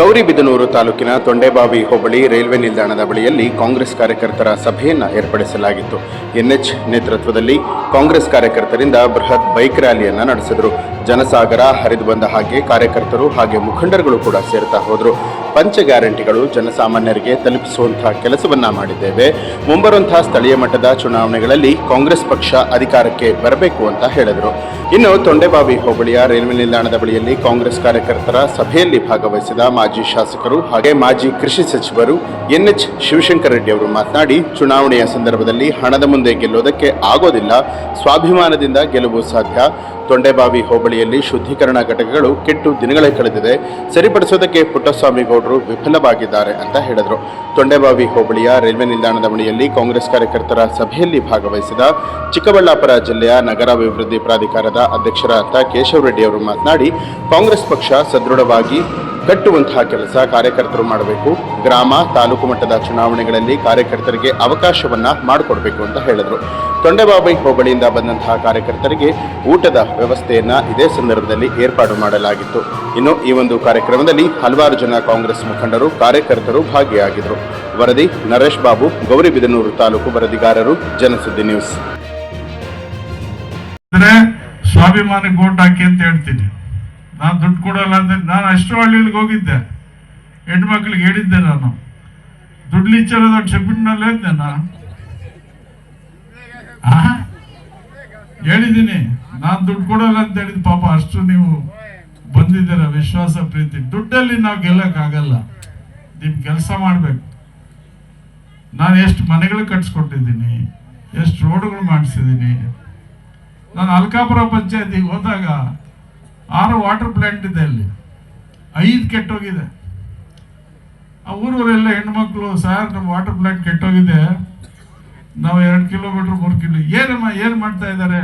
ಗೌರಿಬಿದನೂರು ತಾಲೂಕಿನ ತೊಂಡೆಬಾವಿ ಹೋಬಳಿ ರೈಲ್ವೆ ನಿಲ್ದಾಣದ ಬಳಿಯಲ್ಲಿ ಕಾಂಗ್ರೆಸ್ ಕಾರ್ಯಕರ್ತರ ಸಭೆಯನ್ನು ಏರ್ಪಡಿಸಲಾಗಿತ್ತು. ಎನ್ಎಚ್ ನೇತೃತ್ವದಲ್ಲಿ ಕಾಂಗ್ರೆಸ್ ಕಾರ್ಯಕರ್ತರಿಂದ ಬೃಹತ್ ಬೈಕ್ ರ್ಯಾಲಿಯನ್ನು ನಡೆಸಿದರು. ಜನಸಾಗರ ಹರಿದು ಬಂದ ಹಾಗೆ ಕಾರ್ಯಕರ್ತರು ಹಾಗೆ ಮುಖಂಡರುಗಳು ಕೂಡ ಸೇರ್ತಾ ಹೋದರು. ಪಂಚ ಗ್ಯಾರಂಟಿಗಳು ಜನಸಾಮಾನ್ಯರಿಗೆ ತಲುಪಿಸುವಂತಹ ಕೆಲಸವನ್ನ ಮಾಡಿದ್ದೇವೆ. ಮುಂಬರುವಂತಹ ಸ್ಥಳೀಯ ಮಟ್ಟದ ಚುನಾವಣೆಗಳಲ್ಲಿ ಕಾಂಗ್ರೆಸ್ ಪಕ್ಷ ಅಧಿಕಾರಕ್ಕೆ ಬರಬೇಕು ಅಂತ ಹೇಳಿದರು. ಇನ್ನು ತೊಂಡೆಬಾವಿ ಹೋಬಳಿಯ ರೈಲ್ವೆ ನಿಲ್ದಾಣದ ಬಳಿಯಲ್ಲಿ ಕಾಂಗ್ರೆಸ್ ಕಾರ್ಯಕರ್ತರ ಸಭೆಯಲ್ಲಿ ಭಾಗವಹಿಸಿದ ಮಾಜಿ ಶಾಸಕರು ಹಾಗೆ ಮಾಜಿ ಕೃಷಿ ಸಚಿವರು ಎನ್ಎಚ್ ಶಿವಶಂಕರ ರೆಡ್ಡಿ ಅವರು ಮಾತನಾಡಿ, ಚುನಾವಣೆಯ ಸಂದರ್ಭದಲ್ಲಿ ಹಣದ ಮುಂದೆ ಗೆಲ್ಲೋದಕ್ಕೆ ಆಗೋದಿಲ್ಲ. ಸ್ವಾಭಿಮಾನದಿಂದ ಗೆಲುವು ಸಾಧ್ಯ. ತೊಂಡೆಬಾವಿ ಹೋಬಳಿಯಲ್ಲಿ ಶುದ್ಧೀಕರಣ ಘಟಕಗಳು ಕೆಟ್ಟು ದಿನಗಳೇ ಕಳೆದಿದೆ. ಸರಿಪಡಿಸೋದಕ್ಕೆ ಪುಟ್ಟಸ್ವಾಮಿ ಗೌಡರು ವಿಫಲವಾಗಿದ್ದಾರೆ ಅಂತ ಹೇಳಿದರು. ತೊಂಡೆಬಾವಿ ಹೋಬಳಿಯ ರೈಲ್ವೆ ನಿಲ್ದಾಣದ ಬಳಿಯಲ್ಲಿ ಕಾಂಗ್ರೆಸ್ ಕಾರ್ಯಕರ್ತರ ಸಭೆಯಲ್ಲಿ ಭಾಗವಹಿಸಿದ ಚಿಕ್ಕಬಳ್ಳಾಪುರ ಜಿಲ್ಲೆಯ ನಗರಾಭಿವೃದ್ಧಿ ಪ್ರಾಧಿಕಾರದ ಅಧ್ಯಕ್ಷರಾದ ಕೇಶವ ರೆಡ್ಡಿ ಅವರು ಮಾತನಾಡಿ, ಕಾಂಗ್ರೆಸ್ ಪಕ್ಷ ಸದೃಢವಾಗಿ ಕಟ್ಟುವಂತಹ ಕೆಲಸ ಕಾರ್ಯಕರ್ತರು ಮಾಡಬೇಕು. ಗ್ರಾಮ, ತಾಲೂಕು ಮಟ್ಟದ ಚುನಾವಣೆಗಳಲ್ಲಿ ಕಾರ್ಯಕರ್ತರಿಗೆ ಅವಕಾಶವನ್ನ ಮಾಡಿಕೊಡಬೇಕು ಅಂತ ಹೇಳಿದರು. ತೊಂಡೆಬಾಬೈ ಹೋಬಳಿಯಿಂದ ಬಂದಂತಹ ಕಾರ್ಯಕರ್ತರಿಗೆ ಊಟದ ವ್ಯವಸ್ಥೆಯನ್ನ ಇದೇ ಸಂದರ್ಭದಲ್ಲಿ ಏರ್ಪಾಡು ಮಾಡಲಾಗಿತ್ತು. ಇನ್ನು ಈ ಒಂದು ಕಾರ್ಯಕ್ರಮದಲ್ಲಿ ಹಲವಾರು ಜನ ಕಾಂಗ್ರೆಸ್ ಮುಖಂಡರು, ಕಾರ್ಯಕರ್ತರು ಭಾಗಿಯಾಗಿದ್ದರು ವರದಿ, ನರೇಶ್ ಬಾಬು ಗೌರಿಬಿದನೂರು ತಾಲೂಕು ವರದಿಗಾರರು, ಜನಸುದ್ದಿ ನ್ಯೂಸ್. ಸ್ವಾಭಿಮಾನಿ ಗೋಟ್ ಹಾಕಿ ಅಂತ ಹೇಳ್ತೀನಿ. ನಾನು ದುಡ್ಡು ಕೊಡಲ್ಲ ಅಂತ ನಾನು ಅಷ್ಟು ಹಳ್ಳಿಗಳಿಗೆ ಹೋಗಿದ್ದೆ. ಹೆಣ್ಮಕ್ಳಿಗೆ ಹೇಳಿದ್ದೆ ನಾನು. ದುಡ್ಡು ಲಿಚ್ಚರದ ಶೆಬ್ಬಿಟ್ನಲ್ಲಿ ಇದ್ದೆ ನಾನು? ಹೇಳಿದ್ದೀನಿ, ನಾನು ದುಡ್ಡು ಕೊಡಲ್ಲ ಅಂತ ಹೇಳಿದ ಪಾಪ ಅಷ್ಟು ನೀವು ಬಂದಿದ್ದೀರ, ವಿಶ್ವಾಸ, ಪ್ರೀತಿ. ದುಡ್ಡಲ್ಲಿ ನಾವು ಗೆಲ್ಲಕ್ಕಾಗಲ್ಲ. ನಿಮ್ಮ ಕೆಲಸ ಮಾಡಬೇಕು. ನಾನು ಎಷ್ಟು ಮನೆಗಳು ಕಟ್ಸ್ಕೊಟ್ಟಿದ್ದೀನಿ, ಎಷ್ಟು ರೋಡ್ಗಳು ಮಾಡಿಸಿದ್ದೀನಿ. ನಾನು ಅಲ್ಕಾಪುರ ಪಂಚಾಯತಿಗೆ ಹೋದಾಗ ಆರು ವಾಟರ್ ಪ್ಲಾಂಟ್ ಇದೆ ಅಲ್ಲಿ. ಐದು ಕೆಟ್ಟೋಗಿದೆ. ಆ ಊರವರೆಲ್ಲ ಹೆಣ್ಮಕ್ಳು, ಸರ್ ನಮ್ಮ ವಾಟರ್ ಪ್ಲಾಂಟ್ ಕೆಟ್ಟೋಗಿದೆ. ನಾವು ಎರಡು ಕಿಲೋಮೀಟರ್ ಮೂರು ಕಿಲೋ ಏನಮ್ಮ, ಏನು ಮಾಡ್ತಾ ಇದ್ದಾರೆ?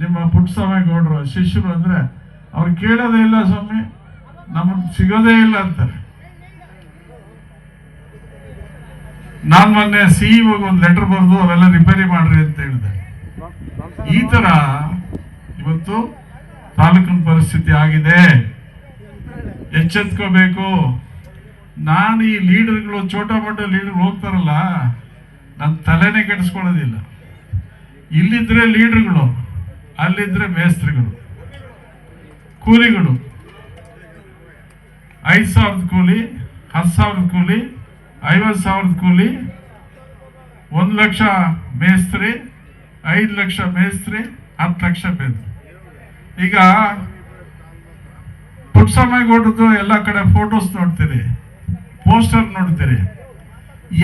ನಿಮ್ಮ ಪುಟ್ಟಸ್ವಾಮಿ ಗೌಡ್ರು ಶಿಷ್ಯರು ಅಂದರೆ, ಅವ್ರು ಕೇಳೋದೇ ಇಲ್ಲ ಸ್ವಾಮಿ ನಮಗೆ ಸಿಗೋದೇ ಇಲ್ಲ ಅಂತಾರೆ. ನಾನು ಮೊನ್ನೆ ಸಿ ಒಂದು ಲೆಟರ್ ಬರೆದು ಅವೆಲ್ಲ ರಿಪೇರಿ ಮಾಡ್ರಿ ಅಂತ ಹೇಳಿದೆ. ಈ ತರ ಇವತ್ತು ಆಗಿದೆ. ಎಚ್ಚೆತ್ಕೋಬೇಕು. ನಾನು ಈ ಲೀಡರ್ಗಳು ಚೋಟ ಮೋಟ ಲೀಡರ್ ಹೋಗ್ತಾರಲ್ಲ ನನ್ನ ತಲೆನೇ ಕೆಡಿಸ್ಕೊಳ್ಳೋದಿಲ್ಲ. ಇಲ್ಲಿದ್ರೆ ಲೀಡರ್ಗಳು, ಅಲ್ಲಿದ್ರೆ ಮೇಸ್ತ್ರಿಗಳು, ಕೂಲಿಗಳು. ಐದು ಸಾವಿರದ ಕೂಲಿ, ಹತ್ತು ಸಾವಿರದ ಕೂಲಿ, ಐವತ್ತು ಸಾವಿರದ ಕೂಲಿ, ಒಂದು ಲಕ್ಷ ಮೇಸ್ತ್ರಿ, ಐದು ಲಕ್ಷ ಮೇಸ್ತ್ರಿ, ಹತ್ತು ಲಕ್ಷ ಬೇದ್ರು ಈಗ ಪುಟ್ಸಮೇಗೌಡದ್ದು ಎಲ್ಲ ಕಡೆ ಫೋಟೋಸ್ ನೋಡ್ತೀರಿ ಪೋಸ್ಟರ್ ನೋಡ್ತೀರಿ.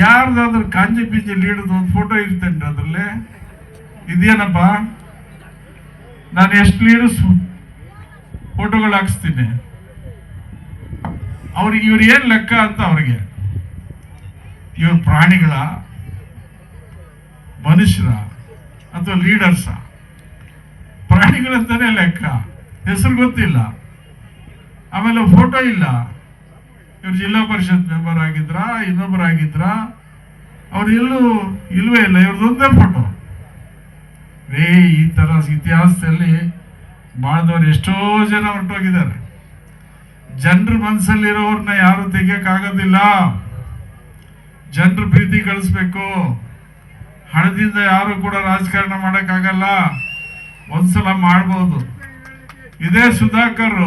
ಯಾರ್ದಾದ್ರೂ ಕಾಂಜಿ ಪಿಂಜಿ ಲೀಡರ್ದು ಒಂದು ಫೋಟೋ ಇರ್ತೇನೆ ಅದರಲ್ಲಿ. ಇದೇನಪ್ಪ? ನಾನು ಎಷ್ಟು ಲೀಡರ್ಸ್ ಫೋಟೋಗಳು ಹಾಕ್ಸ್ತೀನಿ. ಅವ್ರಿಗೆ ಇವ್ರು ಏನು ಲೆಕ್ಕ ಅಂತ ಅವ್ರಿಗೆ. ಇವ್ರ ಪ್ರಾಣಿಗಳ, ಮನುಷ್ಯರ ಅಥವಾ ಲೀಡರ್ಸ ಪ್ರಾಣಿಗಳಂತಾನೆ ಲೆಕ್ಕ. ಹೆಸರು ಗೊತ್ತಿಲ್ಲ. ಆಮೇಲೆ ಫೋಟೋ ಇಲ್ಲ. ಇವ್ರು ಜಿಲ್ಲಾ ಪರಿಷತ್ ಮೆಂಬರ್ ಆಗಿದ್ರ ಇನ್ನೊಬ್ಬರು ಆಗಿದ್ರ, ಅವ್ರು ಎಲ್ಲೂ ಇಲ್ವೇ ಇಲ್ಲ. ಇವ್ರದ್ದೊಂದೇ ಫೋಟೋ ರೇ ಈ ತರ ಇತಿಹಾಸದಲ್ಲಿ ಬಾಳ್ದವ್ರು ಎಷ್ಟೋ ಜನ ಹೊರಟೋಗಿದ್ದಾರೆ. ಜನರ ಮನಸ್ಸಲ್ಲಿರೋರನ್ನ ಯಾರು ತೆಗಿಯೋಕ್ಕಾಗೋದಿಲ್ಲ. ಜನರ ಪ್ರೀತಿ ಕಳಿಸ್ಬೇಕು. ಹಣದಿಂದ ಯಾರು ಕೂಡ ರಾಜಕಾರಣ ಮಾಡೋಕ್ಕಾಗಲ್ಲ. ಒಂದ್ಸಲ ಮಾಡ್ಬೋದು. ಇದೇ ಸುಧಾಕರ್